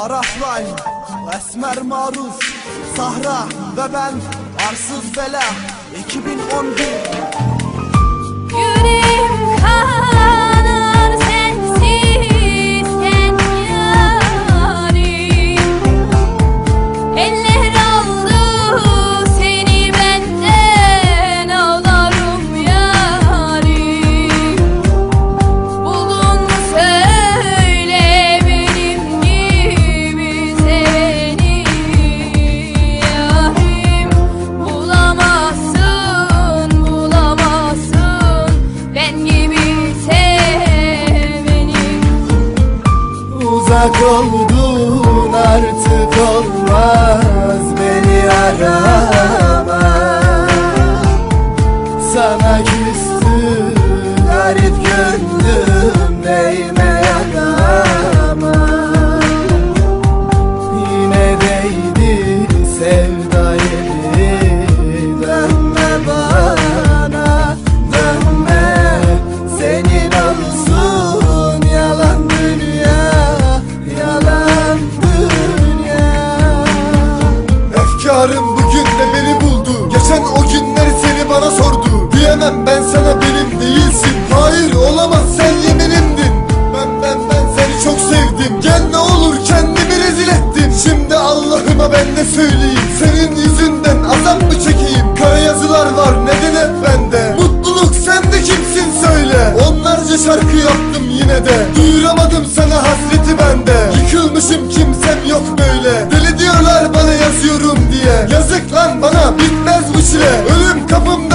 Araflayım Esmer Maruz Sahra ve ben Arsız Bela 2011 Yüreğim kanar Uzak Diyemem ben sana benim değilsin. Hayır olamaz sen yeminimdin. Ben ben ben seni çok sevdim. Gel ne olur kendimi rezil ettim. Şimdi Allah'ıma ben ne söyleyeyim. Senin yüzünden azap mı çekeyim? Kara yazılar var neden hep bende? Mutluluk sende kimsin söyle. Onlarca şarkı yaptım yine de. Duyuramadım sana hasreti bende. Yıkılmışım kimsem yok böyle. Deli diyorlar bana yazıyorum diye. Yazık lan bana bitmez bu çile Ölüm kapımda